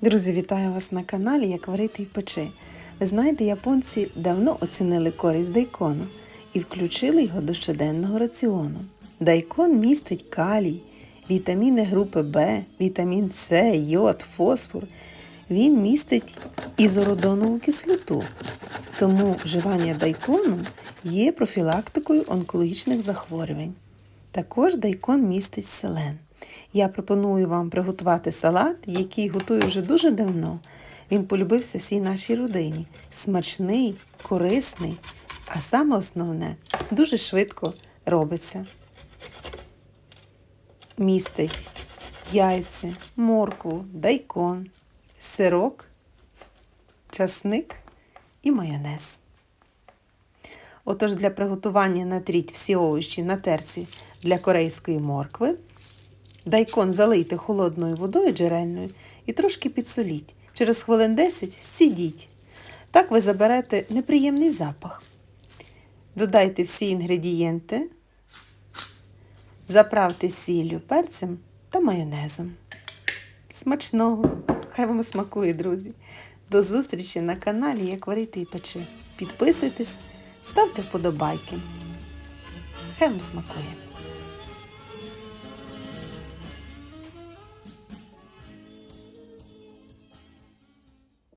Друзі, вітаю вас на каналі Як варити і печи. Ви знаєте, японці давно оцінили користь дайкону і включили його до щоденного раціону. Дайкон містить калій, вітаміни групи В, вітамін С, йод, фосфор. Він містить ізородонову кислоту. Тому вживання дайкону є профілактикою онкологічних захворювань. Також дайкон містить селен. Я пропоную вам приготувати салат, який готую вже дуже давно. Він полюбився всій нашій родині. Смачний, корисний, а саме основне дуже швидко робиться. Містить яйця, моркву, дайкон, сирок, часник і майонез. Отож, для приготування натріть всі овочі на терці для корейської моркви. Дайкон залийте холодною водою джерельною і трошки підсоліть. Через хвилин 10 сідіть. Так ви заберете неприємний запах. Додайте всі інгредієнти, заправте сіллю, перцем та майонезом. Смачного! Хай вам смакує, друзі! До зустрічі на каналі Як варити і печи. Підписуйтесь, ставте вподобайки. Хай вам смакує!